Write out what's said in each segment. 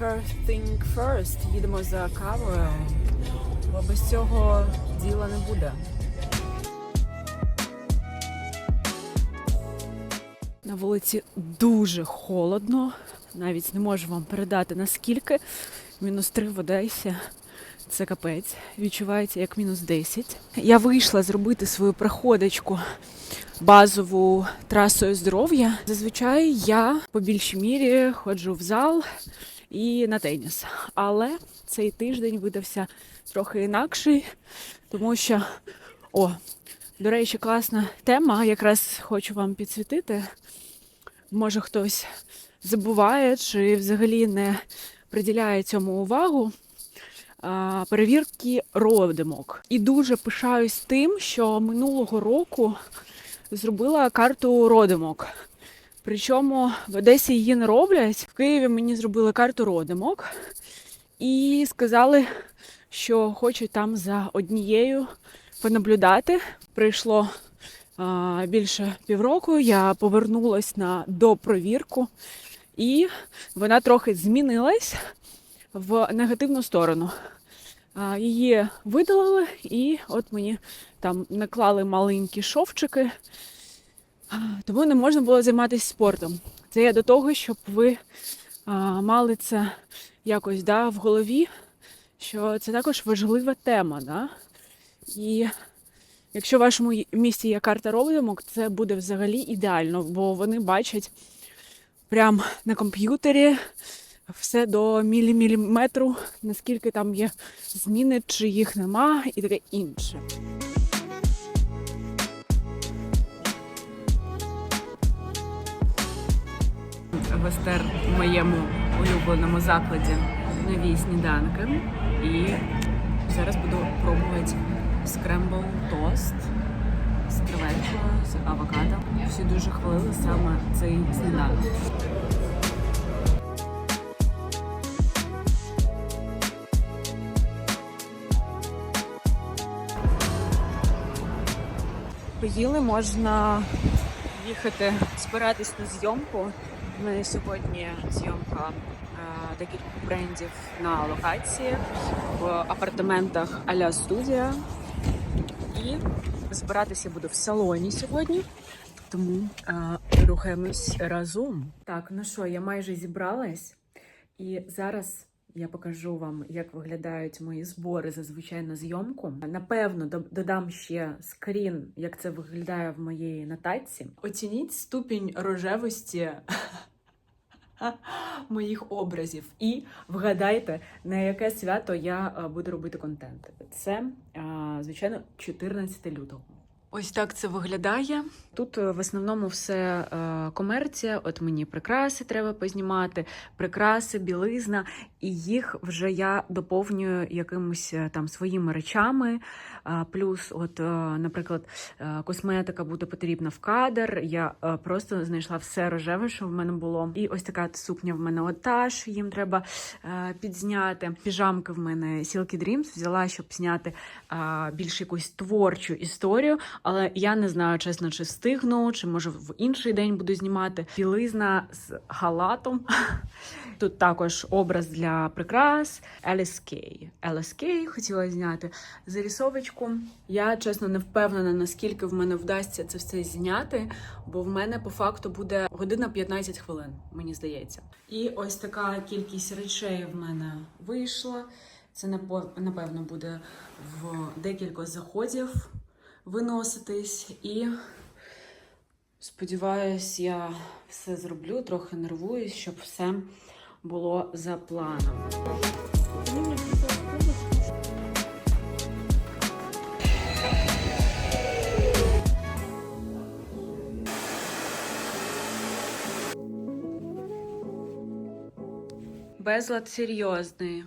First thing first, їдемо за кавою, бо без цього діла не буде. На вулиці дуже холодно. Навіть не можу вам передати наскільки. Мінус 3 в Одесі. Це капець. Відчувається як мінус 10. Я вийшла зробити свою проходочку базову трасою здоров'я. Зазвичай я по більшій мірі ходжу в зал і на теніс. Але цей тиждень видався трохи інакший, тому що о, до речі, класна тема. Якраз хочу вам підсвітити. Може хтось забуває чи взагалі не приділяє цьому увагу. Перевірки родимок. І дуже пишаюсь тим, що минулого року зробила карту родимок. Причому в Одесі її не роблять. В Києві мені зробили карту родимок і сказали, що хочуть там за однією понаблюдати. Прийшло а, більше півроку. Я повернулась на допровірку, і вона трохи змінилась в негативну сторону. А, Її видалили, і от мені там наклали маленькі шовчики, тому не можна було займатися спортом. Це я до того, щоб ви мали це якось да, в голові, що це також важлива тема. Да? І якщо в вашому місті є карта родимок, це буде взагалі ідеально, бо вони бачать прямо на комп'ютері все до міліміліметру, наскільки там є зміни, чи їх нема, і таке інше. Вестер в моєму улюбленому закладі нові сніданки. І зараз буду пробувати скрембл тост з креветкою, з авокадо. Всі дуже хвалили саме цей сніданок. Поїли, можна їхати збиратись на зйомку. У мене сьогодні зйомка е, декількох брендів на локації в апартаментах Аля Студія. І збиратися буду в салоні сьогодні. Тому а, рухаємось разом. Так, ну що, я майже зібралась, і зараз я покажу вам, як виглядають мої збори зазвичай на зйомку. Напевно, додам ще скрін, як це виглядає в моєї нотатці. Оцініть ступінь рожевості моїх образів і вгадайте, на яке свято я е, буду робити контент. Це, е, звичайно, 14 лютого. Ось так це виглядає. Тут е, в основному все комерція. От мені прикраси треба познімати, прикраси, білизна, і їх вже я доповнюю якимось е, там своїми речами. Плюс, от, е, наприклад, е, косметика буде потрібна в кадр. Я просто знайшла все рожеве, що в мене було. І ось така сукня в мене отаж, їм треба підзняти. Піжамки в мене Silky Dreams взяла, щоб зняти більш якусь творчу історію. Але я не знаю, чесно, чи встигну, чи може в інший день буду знімати. Білизна з халатом. Тут також образ для прикрас. LSK. LSK хотіла зняти зарисовочку. Я чесно не впевнена, наскільки в мене вдасться це все зняти, бо в мене по факту буде година 15 хвилин, мені здається. І ось така кількість речей в мене вийшла. Це напевно буде в декілька заходів виноситись і. Сподіваюсь, я все зроблю, трохи нервуюсь, щоб все було за планом. Безлад серйозний.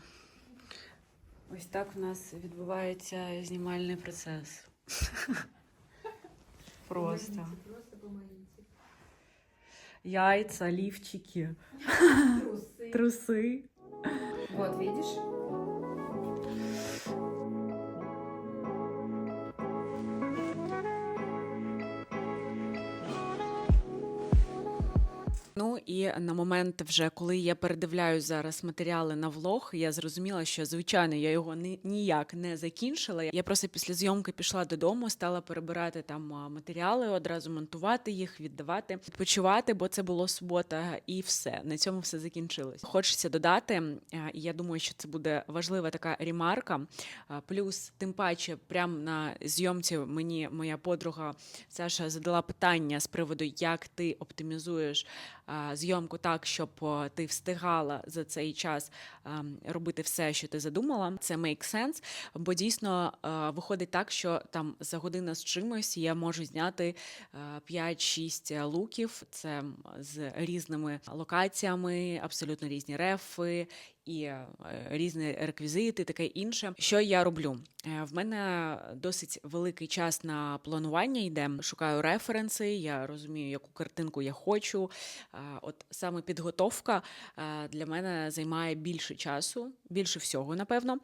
Ось так в нас відбувається знімальний процес. Просто. Яйца, лифчики, трусы. Вот, видишь? Ну і на момент, вже коли я передивляю зараз матеріали на влог, я зрозуміла, що звичайно я його ні, ніяк не закінчила. Я просто після зйомки пішла додому, стала перебирати там матеріали, одразу монтувати їх, віддавати, відпочивати, бо це було субота, і все на цьому все закінчилось. Хочеться додати, і я думаю, що це буде важлива така ремарка. Плюс, тим паче, прямо на зйомці мені моя подруга Саша задала питання з приводу, як ти оптимізуєш а, зйомку так, щоб ти встигала за цей час робити все, що ти задумала. Це make sense, бо дійсно виходить так, що там за годину з чимось я можу зняти а, 5-6 луків. Це з різними локаціями, абсолютно різні рефи. І е, різні реквізити, таке інше. Що я роблю? Е, В мене досить великий час на планування йде. Шукаю референси, я розумію, яку картинку я хочу. Е, От саме підготовка для мене займає більше часу, більше всього, напевно.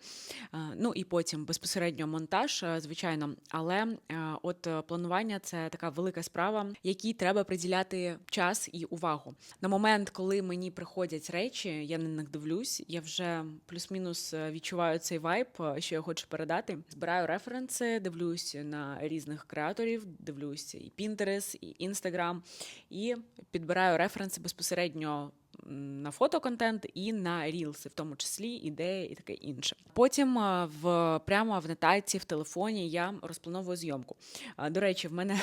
Ну і потім безпосередньо монтаж, звичайно. Але от планування це така велика справа, якій треба приділяти час і увагу. На момент, коли мені приходять речі, я на них дивлюсь, я вже плюс-мінус е, відчуваю цей вайб, е, що я хочу передати. Збираю референси, дивлюсь на різних креаторів, дивлюсь і Pinterest, і Instagram, і підбираю референси безпосередньо. На фотоконтент і на рілси, в тому числі ідеї і таке інше. Потім е, в прямо в нотації в телефоні я розплановую зйомку. До речі, в мене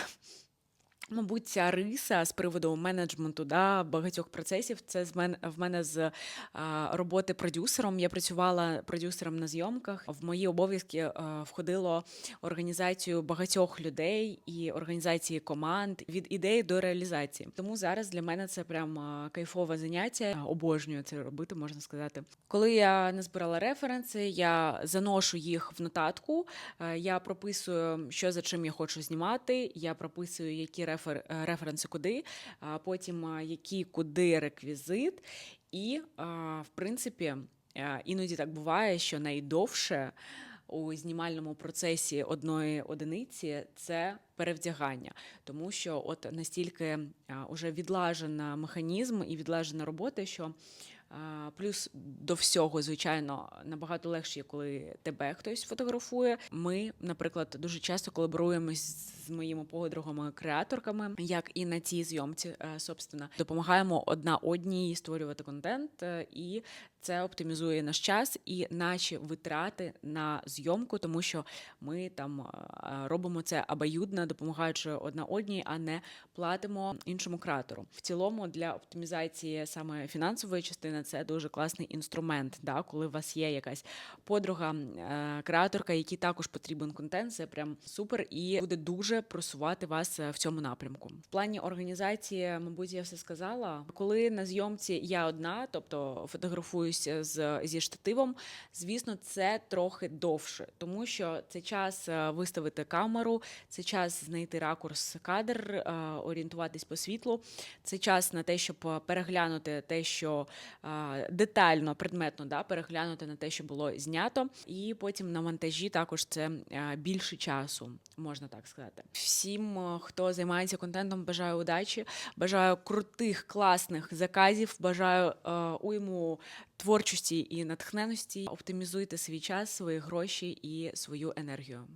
Мабуть, ця риса з приводу менеджменту да, багатьох процесів. Це з мене в мене з а, роботи продюсером. Я працювала продюсером на зйомках. В мої обов'язки а, входило організацію багатьох людей і організації команд від ідеї до реалізації. Тому зараз для мене це прям кайфове заняття. Обожнюю це робити, можна сказати. Коли я не збирала референси, я заношу їх в нотатку. е, Я прописую, що за чим я хочу знімати. Я прописую, які рефер, референси куди, потім які куди реквізит. І, в принципі, іноді так буває, що найдовше у знімальному процесі одної одиниці це перевдягання, тому що от настільки а, уже відлажена механізм і відлажена робота, що плюс до всього, звичайно, набагато легше, коли тебе хтось фотографує. Ми, наприклад, дуже часто колаборуємось з моїми подругами креаторками, як і на цій зйомці, е, собственно, допомагаємо одна одній створювати контент, е, і це оптимізує наш час і наші витрати на зйомку, тому що ми там е, робимо це обоюдно, допомагаючи одна одній, а не платимо іншому креатору. В цілому для оптимізації саме фінансової частини це дуже класний інструмент. Да? Коли у вас є якась подруга, е, креаторка, якій також потрібен контент, це прям супер і буде дуже просувати вас е, в цьому напрямку. В плані організації, мабуть, я все сказала. Коли на зйомці я одна, тобто фотографуюся з зі штативом, звісно, це трохи довше, тому що це час е, виставити камеру, це час знайти ракурс кадр, е, орієнтуватись по світлу. Це час на те, щоб е, переглянути те, що е, детально, предметно да, переглянути на те, що було знято. І потім на монтажі також це більше часу, можна так сказати. Всім, хто займається контентом, бажаю удачі, бажаю крутих, класних заказів, бажаю уйму творчості і натхненості. Оптимізуйте свій час, свої гроші і свою енергію.